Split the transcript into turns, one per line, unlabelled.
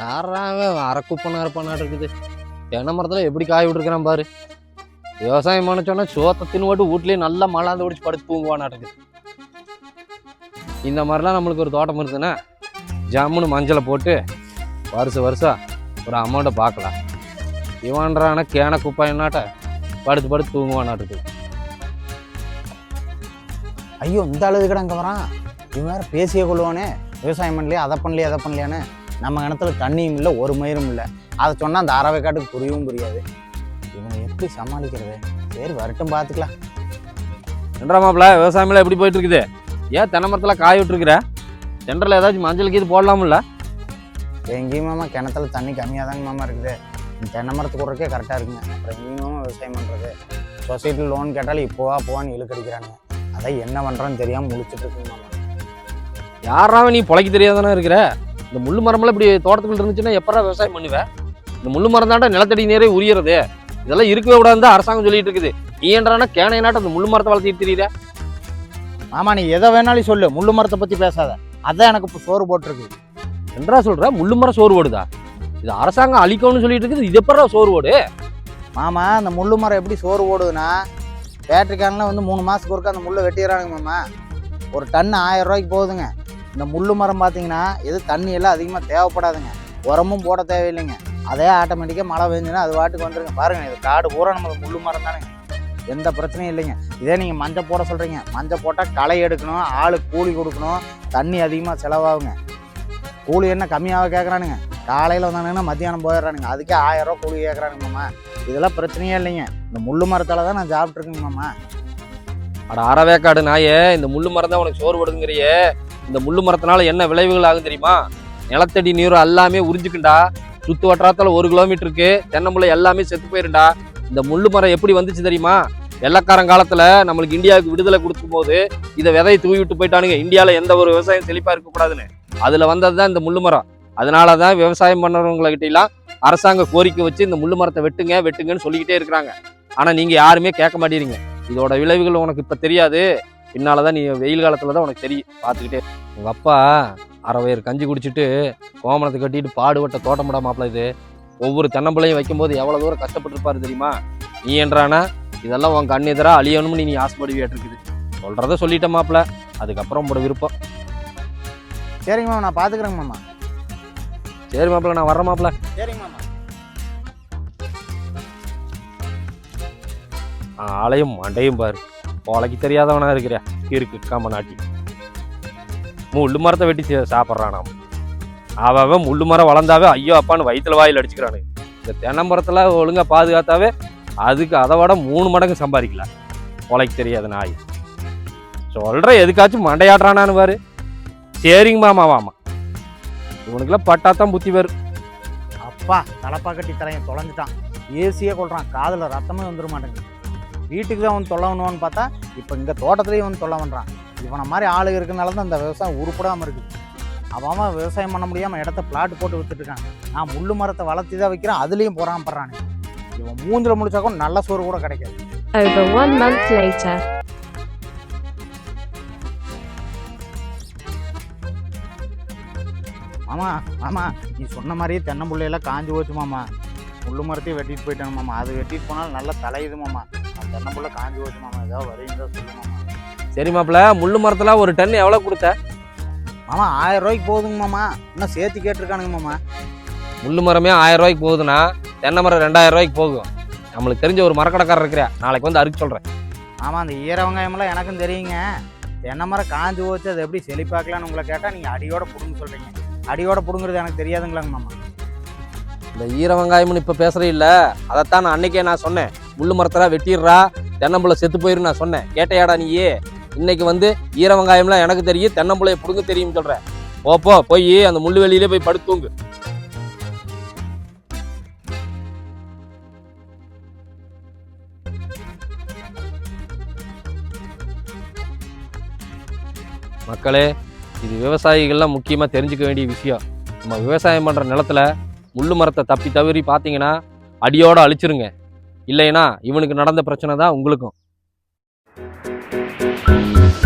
யாராவே அரைக்குப்பனா இருப்பானா இருக்குது. தென்னை மரத்தில் எப்படி காய் விட்டுருக்கிறான் பாரு. விவசாயம் பண்ண சோத்த சோத்தை தின்னு வீட்லயே நல்லா மலாந்து பிடிச்சி படுத்து தூங்குவானாட்டு இருக்குது. இந்த மாதிரிலாம் நம்மளுக்கு ஒரு தோட்டம் இருக்குதுன்னா ஜம்முன்னு மஞ்சளை போட்டு வருஷம் வருஷம் ஒரு அமௌண்ட்டை பார்க்கலாம். இவன்றான கேன குப்பாயினாட்ட படுத்து படுத்து தூங்குவானா இருக்குது.
ஐயோ இந்த அளவுக்கு கூட அங்கே வரான் இவன் வேற பேசியே கொள்வானே விவசாயம் பண்ணலையே அதை பண்ணலையே அதை பண்ணலையானே நம்ம கிணத்துல தண்ணியும் இல்லை ஒரு மயிரும் இல்லை. அதை சொன்னால் அந்த அறவை காட்டுக்கு புரியவும் புரியாது. இவனை எப்படி சமாளிக்கிறது? சரி வரட்டும் பார்த்துக்கலாம்
என்னடா மாப்பிள்ள விவசாயமெல்லாம் எப்படி போயிட்டு இருக்குது ஏன் தென்னை மரத்தில் காய விட்டுருக்குற? சென்டரில் ஏதாச்சும் மஞ்சளுக்கு இது போடலாம்ல
எங்கேயும் மாமா கிணத்துல தண்ணி கம்மியாக தாங்க மாமா இருக்குது. தென்னை மரத்துக்கு விட்றக்கே கரெக்டாக இருக்குங்க. அப்புறம் எங்கேயும் மாமா விவசாயம் பண்ணுறது சொசைட்டியில் லோன் கேட்டாலும் இப்போவா போவான்னு இழுக்கடிக்கிறானுங்க. அதான் என்ன பண்ணுறான்னு தெரியாமல் முழிச்சிட்டு இருக்குங்க மாமா.
யாராவே நீ பொழைக்க தெரியாதானே இருக்கிற? இந்த முள்ளு மரமெல்லாம் இப்படி தோட்டத்துக்குள்ள இருந்துச்சுன்னா எப்படா விவசாயம் பண்ணுவேன் இந்த முள்ளு மரம் தாண்டா நிலத்தடி நீரே உரியறது. இதெல்லாம் இருக்கவே கூடாது அரசாங்கம் சொல்லிட்டு இருக்குது. நீ என்றானா கேனை நாட்டம் அந்த முள்ளு மரத்தை வளர்த்திட்டு தெரியுற?
மாமா நீ எதை வேணாலும் சொல்லு. முள்ளு மரத்தை பற்றி பேசாத. அதான் எனக்கு இப்போ சோறு போட்டிருக்கு.
என்றா சொல்ற? முள்ளு மரம் சோறு ஓடுதா இது அரசாங்கம் அழிக்கணும்னு சொல்லிட்டு இருக்குது. இது எப்படா சோறு ஓடு
மாமா அந்த முள்ளு மரம் எப்படி சோறு ஓடுதுன்னா பேட்டரி கேனில் வந்து மூணு மாதத்துக்கு ஒருக்கா அந்த முள்ளை வெட்டிடுறானுங்க மாமா. ஒரு டன் ஆயிரம் ரூபாய்க்கு போகுதுங்க. இந்த முள்ளு மரம் பார்த்தீங்கன்னா எது தண்ணி எல்லாம் அதிகமாக தேவைப்படாதுங்க. உரமும் போட தேவையில்லைங்க. அதே ஆட்டோமேட்டிக்காக மழை பெஞ்சுன்னா அது வாட்டுக்கு வந்துருங்க. பாருங்கள் இது காடு பூரா நமக்கு முள்ளு மரம் தானுங்க. எந்த பிரச்சனையும் இல்லைங்க. இதே நீங்கள் மஞ்சள் போட சொல்கிறீங்க மஞ்சள் போட்டால் களை எடுக்கணும் ஆளுக்கு கூலி கொடுக்கணும் தண்ணி அதிகமாக செலவாகுங்க. கூலி என்ன கம்மியாக கேட்குறானுங்க காலையில் வந்தானுங்கன்னா மத்தியானம் போயிடுறானுங்க. அதுக்கே ஆயிரரூவா கூலி கேட்குறானுங்க மாமா. இதெல்லாம் பிரச்சனையே இல்லைங்க. இந்த முள்ளு மரத்தால் தான் நான் சாப்பிட்ருக்கேங்க மாமா.
அட அறவேக்காடு நாயே இந்த முள்ளு மரம் தான் உனக்கு சோறு போடுதுங்கிறியே. இந்த முள்ளு மரத்தினால என்ன விளைவுகள் ஆகும் தெரியுமா? நிலத்தடி நீரும் எல்லாமே உறிஞ்சுக்குண்டா. சுத்து வட்டாரத்தில் ஒரு கிலோமீட்டருக்கு தென்னம்புள்ள எல்லாமே செத்து போயிருண்டா. இந்த முள்ளு மரம் எப்படி வந்துச்சு தெரியுமா? வெள்ளக்காரங்காலத்தில் நம்மளுக்கு இந்தியாவுக்கு விடுதலை கொடுக்கும் போது இதை விதையை தூவி விட்டு போயிட்டானுங்க. இந்தியாவில் எந்த ஒரு விவசாயம் செழிப்பாக இருக்கக்கூடாதுன்னு அதில் வந்தது தான் இந்த முள்ளு மரம். அதனால தான் விவசாயம் பண்ணுறவங்களை அரசாங்க கோரிக்கை வச்சு இந்த முள்ளு மரத்தை வெட்டுங்க வெட்டுங்கன்னு சொல்லிக்கிட்டே இருக்கிறாங்க. ஆனால் நீங்கள் யாருமே கேட்க மாட்டேறீங்க. இதோட விளைவுகள் உனக்கு இப்போ தெரியாது. பின்னால் தான் நீ வெயில் காலத்தில் தான் உனக்கு தெரியும். பார்த்துக்கிட்டே இரு. உங்க அப்பா அரை வயிறு கஞ்சி குடிச்சிட்டு கோமணத்தை கட்டிட்டு பாடுபட்ட தோட்டமிடா மாப்பிள்ள இது. ஒவ்வொரு தென்னம்பிள்ளையும் வைக்கும்போது எவ்வளவு தூரம் கஷ்டப்பட்டிருப்பாரு தெரியுமா? நீ என்றானா இதெல்லாம் உன் கண் எதிரா அழியணும்னு நீ ஆசைப்படுவியாட்டிருக்குது. சொல்றத சொல்லிட்ட மாப்பிள்ள அதுக்கப்புறம் உங்களோட விருப்பம்.
சரிங்க மாமா நான் பார்த்துக்குறேங்க மாமா.
சரி மாப்பிள்ள நான் வர்றேன் மாப்பிள்ள
சரிங்க மாமா.
ஆளையும் மண்டையும் பாரு. போலைக்கு தெரியாதவனா இருக்கிறியா? இருக்கு காம நாட்டி. முள்ளு மரத்தை வெட்டி சே- சாப்பிட்றான் அவன். முள்ளு மரம் வளர்ந்தாவே ஐயோ அப்பான்னு வயிற்றுல வாயில் அடிச்சுக்கிறானு. இந்த தென்னை மரத்துல ஒழுங்கா பாதுகாத்தாவே அதுக்கு அதை விட மூணு மடங்கு சம்பாதிக்கலாம் உழைக்க தெரியாது நாய். சொல்ற எதுக்காச்சும் மண்டையாடுறானான்னு பாரு. சரிங்க மாமா வாமா இவனுக்குலாம் பட்டாத்தான் புத்தி வரும்
அப்பா தலப்பா கட்டி தலையன் தொலைஞ்சிட்டான். ஏசியே கொள்றான். காதில் ரத்தமே வந்துட மாட்டேங்குது. வீட்டுக்கு தான் வந்து தொல்லை பண்ணுவான்னு பார்த்தா இப்போ இங்கே தோட்டத்துலேயும் வந்து தொல்லை பண்ணுறான் இவனை மாதிரி ஆளுங்க இருக்கனால தான் இந்த விவசாயம் உருப்படாமல் இருக்குது அவன் விவசாயம் பண்ண முடியாமல் இடத்த பிளாட் போட்டு வித்துட்டு இருக்கான். நான் முள்ளு மரத்தை வளர்த்தி தான் வைக்கிறேன் அதுலேயும் பொறாமப்படுறானே. இவன் மூஞ்சில் முடிச்சா கூட நல்ல சோறு கூட கிடைக்காது.
Over one month later.
மாமா மாமா நீ சொன்ன மாதிரியே தென்னம்புள்ளையெல்லாம் காஞ்சி போச்சு மாமா. முள்ளு மரத்தையும் வெட்டிட்டு போயிட்டாங்க மாமா. அது வெட்டிட்டு போனாலும் நல்லா தலையுது மாமா. தென்னம்புள்ள காஞ்சி போச்சு மாமா. ஏதாவது வரீங்களா சொல்லு மாமா.
சரி மாப்பிள்ள முள்ளு மரத்துல ஒரு டன் எவ்வளவு கொடுத்த?
மாமா ஆயிரம் ரூபாய்க்கு போகுதுங்க மாமா. இன்னும் சேர்த்து கேட்டிருக்கானுங்க மாமா.
முள்ளு மரமே ஆயிரம் ரூபாய்க்கு போகுதுன்னா தென்னை மரம் ரெண்டாயிரம் ரூபாய்க்கு போகும். நம்மளுக்கு தெரிஞ்ச ஒரு மரக்கடைக்காரர் இருக்கிறா நாளைக்கு வந்து அறுக்க சொல்றேன்.
ஆமாம் அந்த ஈர வெங்காயமெல்லாம் எனக்கும் தெரியுங்க. தென்னை மரம் காஞ்சி போச்சு அது எப்படி செழிப்பாக்கலாம்னு உங்களை கேட்டால் நீங்கள் அடியோட பிடுங்க சொல்கிறீங்க அடியோட பிடுங்குறது எனக்கு தெரியாதுங்களாங்க மாமா.
இந்த ஈர வெங்காயம்னு இப்ப பேசுறே இல்ல. அதைத்தான் நான் அன்னைக்கே நான் சொன்னேன். முள்ளு மரத்தெல்லாம் வெட்டிடுறா தென்னம்புள்ள செத்து போயிரு நான் சொன்னேன். கேட்டையாடா நீயே? இன்னைக்கு வந்து ஈர வெங்காயம்லாம் எனக்கு தெரியும் தென்னம்புள்ளைய பிடுங்க தெரியும் சொல்கிறேன் ஓப்போ போய் அந்த முள்ளு வெளியிலே போய் படுத்துங்க. மக்களே இது விவசாயிகள்லாம் முக்கியமாக தெரிஞ்சுக்க வேண்டிய விஷயம். நம்ம விவசாயம் பண்ணுற நிலத்துல முள்ளு மரத்தை தப்பி தவறி பார்த்தீங்கன்னா அடியோட அழிச்சிருங்க. இல்லைன்னா இவனுக்கு நடந்த பிரச்சனை தான் உங்களுக்கும். Thank you.